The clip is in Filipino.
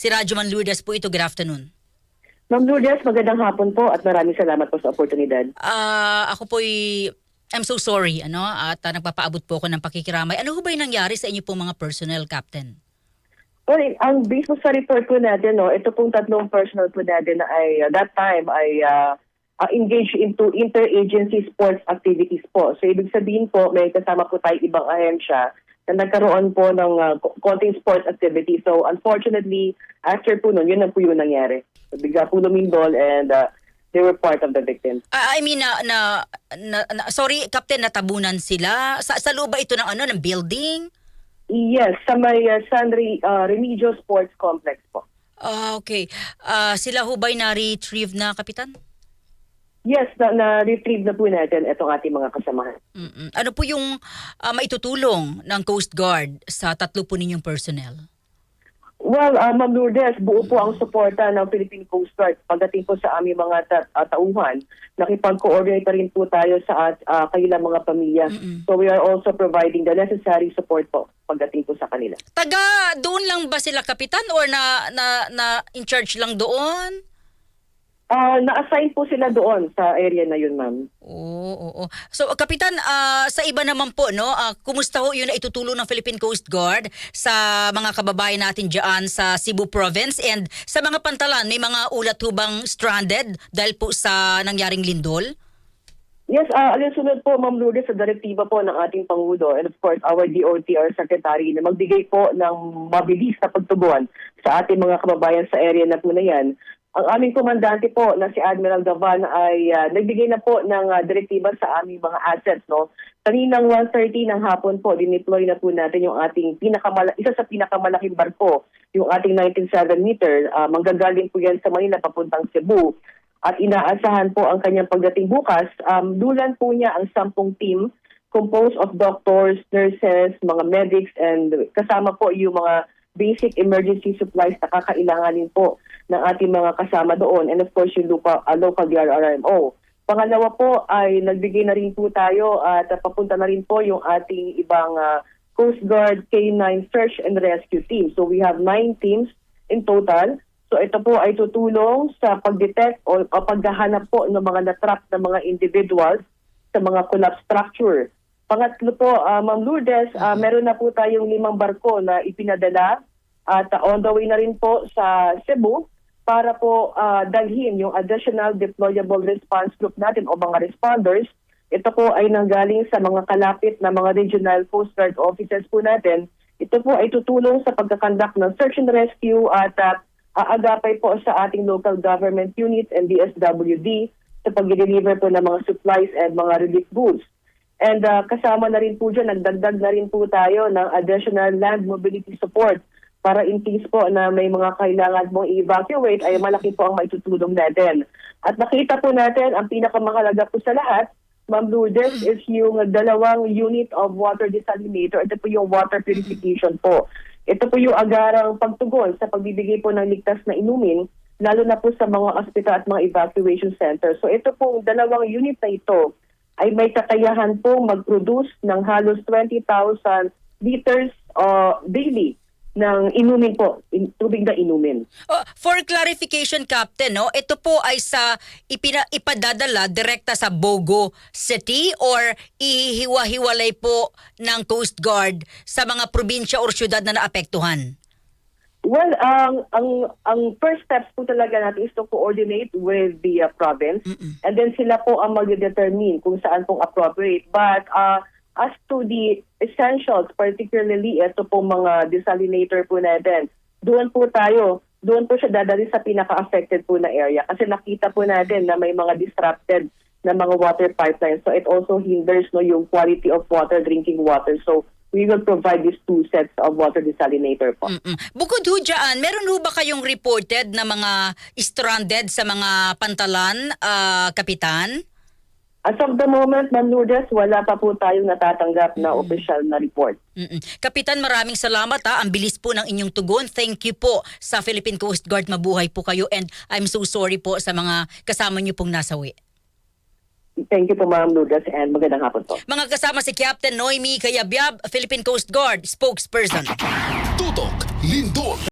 Si Radyo Man Lourdes po ito. Good afternoon. Ma'am Lourdes, magandang hapon po at maraming salamat po sa oportunidad. Ah, ako po'y I'm so sorry, ano, at ah, nagpapaabot po ako ng pakikiramay. Ano ho ba yung nangyari sa inyo pong mga personnel, Captain? Well, ang base po sa report po natin, no, ito pong tatlong personnel po natin na ay, uh, that time ay uh, uh, engaged into interagency sports activities po. So, ibig sabihin po, may kasama po tayo ibang ahensya na nagkaroon po ng uh, konting sports activity. So, unfortunately, after po nun, yun ang po yung nangyari. So, bigla po lumindol and uh, they were part of the victims. Ah, I mean, na, na, na- na- sorry, Captain, natabunan sila. Sa, sa loob ba ito ng, ano, ng building? Yes, sa may uh, San Re- uh, Remigio Sports Complex po. Ah, okay. Ah, sila ho ba'y na-retrieve na, Kapitan? Yes, na, na-retrieve na po natin itong ating mga kasamahan. Mm-mm. Ano po yung ah, maitutulong ng Coast Guard sa tatlo po ninyong personnel? Well, uh, Ma'am Lourdes, buo po ang suporta ng Philippine Coast Guard pagdating po sa aming mga ta- uh, tauhan. Nakipag-coordinate na rin po tayo sa at uh, kanilang mga pamilya. Mm-mm. So we are also providing the necessary support po pagdating po sa kanila. Taga doon lang ba sila kapitan or na na na in charge lang doon? Uh, na-assign po sila doon sa area na yun, ma'am. Oo, oo. So kapitan, ah, sa iba naman po no, ah, kumusta ho 'yung naitutulong ng Philippine Coast Guard sa mga kababayan natin diyan sa Cebu province and sa mga pantalan may mga ulat ho bang stranded dahil po sa nangyaring lindol? Yes, uh, alinsunod po, Ma'am Lourdes, sa direktiba po ng ating Pangulo and of course our DOTR Secretary na magbigay po ng mabilis na pagtugon sa ating mga kababayan sa area na po na yan. Ang aming komandante po na si Admiral Gavan ay ah, nagbigay na po ng ah, direktiba sa aming mga assets. No? Kaninang 1.30 ng hapon po, dineploy na po natin yung ating pinakamala- isa sa pinakamalaking barko, yung ating 19.7 meter. Ah, manggagaling po yan sa Manila papuntang Cebu at inaasahan po ang kanyang pagdating bukas. Um, dulan po niya ang sampung team composed of doctors, nurses, mga medics, and kasama po yung mga basic emergency supplies na kakailanganin po ng ating mga kasama doon and of course yung local, uh, local DRRMO. Pangalawa po ay nagbigay na rin po tayo at papunta na rin po yung ating ibang uh, Coast Guard K9 Search and Rescue Team. So we have nine teams in total. So ito po ay tutulong sa pag-detect o, o paghahanap po ng mga natrap na mga individuals sa mga collapse structure. Pangatlo po, ah, Ma'am Lourdes, ah, meron na po tayong limang barko na ipinadala at ah, on the way na rin po sa Cebu para po ah, dalhin yung additional deployable response group natin o mga responders. Ito po ay nanggaling sa mga kalapit na mga regional Coast Guard offices po natin. Ito po ay tutulong sa pagkakandak ng search and rescue at ah, aagapay po sa ating local government units and DSWD sa pag-deliver po ng mga supplies and mga relief goods. And uh, kasama na rin po dyan, nagdagdag na rin po tayo ng additional land mobility support para in case po na may mga kailangan mong i-evacuate ay malaki po ang maitutulong natin. At nakita po natin, ang pinakamahalaga po sa lahat, Ma'am Lourdes, is yung dalawang unit of water desalinator. Ito po yung water purification po. Ito po yung agarang pagtugon sa pagbibigay po ng ligtas na inumin, lalo na po sa mga ospital at mga evacuation center. So ito pong dalawang unit na ito ay may kakayahan pong mag-produce ng halos 20,000 liters uh, daily ng inumin po, in, tubig na inumin. Oh, for clarification, Captain, no, ito po ay sa ipina, ipadadala direkta sa Bogo City or ihiwa-hiwalay po ng Coast Guard sa mga probinsya or syudad na naapektuhan? Well, ang ang ang first steps po talaga natin is to coordinate with the uh, province Mm-mm. and then sila po ang mag-determine kung saan pong appropriate. But uh, as to the essentials, particularly ito pong mga desalinator po natin, doon po tayo, doon po siya dadali sa pinaka-affected po na area kasi nakita po natin na may mga disrupted na mga water pipelines. So it also hinders no yung quality of water, drinking water. So we will provide these two sets of water desalinator po. Mm-mm. Bukod ho dyan, meron ho ba kayong reported na mga stranded sa mga pantalan, ah, Kapitan? As of the moment, Ma'am Lourdes, wala pa po tayong natatanggap na official na report. Mm-mm. Kapitan, maraming salamat ha. Ang bilis po ng inyong tugon. Thank you po sa Philippine Coast Guard. Mabuhay po kayo and I'm so sorry po sa mga kasama niyo pong nasawi. Thank you po, Ma'am Lourdes, and magandang hapon po. Mga kasama si Captain Noemi Kayabyab, Philippine Coast Guard spokesperson. Tutok